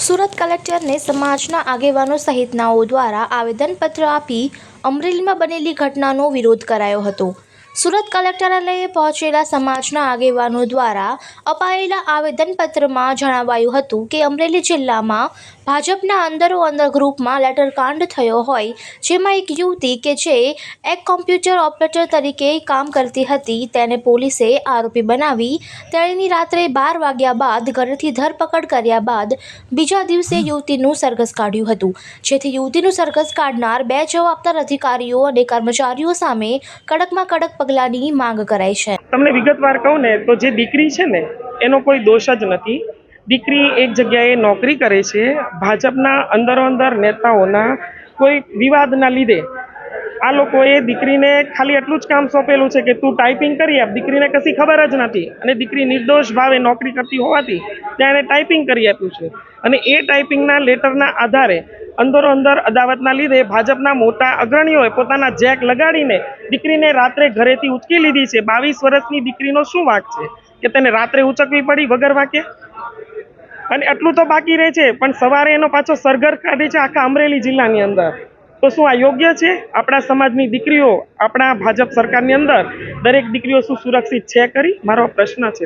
સુરત કલેક્ટરને સમાજના આગેવાનો સહિતનાઓ દ્વારા આવેદનપત્ર આપી અમરેલીમાં બનેલી ઘટનાનો વિરોધ કરાયો હતો. સુરત કલેક્ટરાલયે પહોંચેલા સમાજના આગેવાનો દ્વારા અપાયેલા આવેદનપત્રમાં જણાવાયું હતું કે અમરેલી જિલ્લામાં ભાજપના અંદરો અંદર ગ્રુપમાં લેટરકાંડ થયો હોય, જેમાં એક યુવતી કે જે એક કોમ્પ્યુટર ઓપરેટર તરીકે કામ કરતી હતી તેને પોલીસે આરોપી બનાવી, તેણીની રાત્રે બાર વાગ્યા બાદ ઘરેથી ધરપકડ કર્યા બાદ બીજા દિવસે યુવતીનું સરઘસ કાઢ્યું હતું, જેથી યુવતીનું સરઘસ કાઢનાર બે જવાબદાર અધિકારીઓ અને કર્મચારીઓ સામે કડકમાં કડક પગલાંની માંગ કરાઈ છે. તમને વિગતવાર કહું ને, તો જે દીકરી છે ને, એનો કોઈ દોષ જ નથી. દીકરી એક જગ્યાએ નોકરી કરે છે. ભાજપના અંદરો અંદર નેતાઓના કોઈ વિવાદના લીધે આ લોકોએ દીકરીને ખાલી એટલું જ કામ સોંપેલું છે કે તું ટાઈપિંગ કરી આપ. દીકરીને કશી ખબર જ નથી. અને દીકરી નિર્દોષ ભાવે નોકરી કરતી હોવાથી ત્યાં એને ટાઈપિંગ કરી આપ્યું છે. અને એ ટાઈપિંગના લેટરના આધારે અંદરો અંદર અદાવતના લીધે ભાજપના મોટા અગ્રણીઓએ પોતાના જેક લગાડીને દીકરીને રાત્રે ઘરેથી ઉચકી લીધી છે. બાવીસ વર્ષની દીકરીનો શું વાંક છે? કે તેને રાત્રે ઉચકવી પડી વગર વાંકે? અને એટલું તો બાકી રહે છે, પણ સવારે એનો પાછો સરઘર કાઢે છે આખા અમરેલી જિલ્લાની અંદર. તો શું આ યોગ્ય છે? આપણા સમાજની દીકરીઓ, આપણા ભાજપ સરકારની અંદર દરેક દીકરીઓ શું સુરક્ષિત છે કરી મારો પ્રશ્ન છે